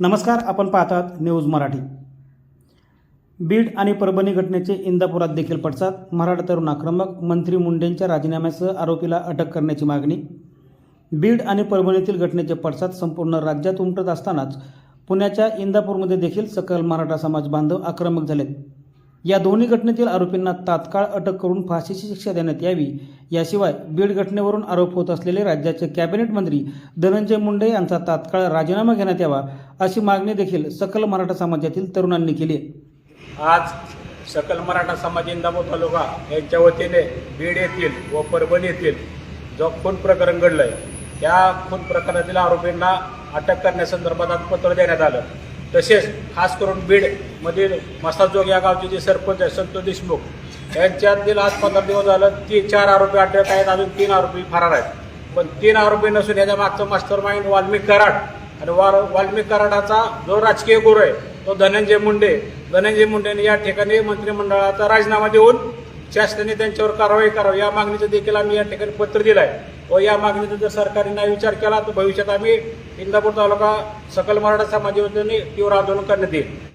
नमस्कार आपण पाहतात न्यूज मराठी. बीड आणि परभणी घटनेचे इंदापुरात देखील पडसाद. मराठा तरुण आक्रमक मंत्री मुंडेंच्या राजीनाम्यासह आरोपीला अटक करण्याची मागणी. बीड आणि परभणीतील घटनेचे पडसाद संपूर्ण राज्यात उमटत असतानाच पुण्याच्या इंदापूरमध्ये देखील सकल मराठा समाज बांधव आक्रमक झालेत. या दोन्ही घटनेतील आरोपींना तात्काळ अटक करून फाशीची शिक्षा देण्यात यावी. याशिवाय बीड घटनेवरून आरोप होत असलेले राज्याचे कॅबिनेट मंत्री धनंजय मुंडे यांचा तात्काळ राजीनामा घेण्यात यावा अशी मागणी देखील सकल मराठा समाजातील तरुणांनी केली आज सकल मराठा समाज इंदाबो तालुका यांच्या वतीने बीड येथील व परभणी येथील जो खून प्रकरण घडलंय त्या खून प्रकरणातील आरोपींना अटक करण्यासंदर्भात आज पत्र देण्यात आलं. तसेच खास करून बीड मधील मसाजोग या गावचे जे सरपंच आहे संतोष देशमुख यांच्यातील आज पंधरा दिवस झालं ती चार आरोपी अटक आहेत अजून तीन आरोपी फरार आहेत. पण तीन आरोपी नसून याच्या मागचं मास्टर माइंड वाल्मिक कराड. आणि वा वाल्मिक कराडाचा जो राजकीय गुरु आहे तो धनंजय मुंडे. धनंजय मुंडेने या ठिकाणी मंत्रिमंडळाचा राजीनामा देऊन शासनाने त्यांच्यावर कारवाई करावी या मागणीचं देखील आम्ही या ठिकाणी पत्र दिलं आहे व या मागणीचा जर सरकारने नाही विचार केला तर भविष्यात आम्ही इंदापूर तालुका सकल मराठा समाजावतीने तीव्र आंदोलन करण्यात येईल.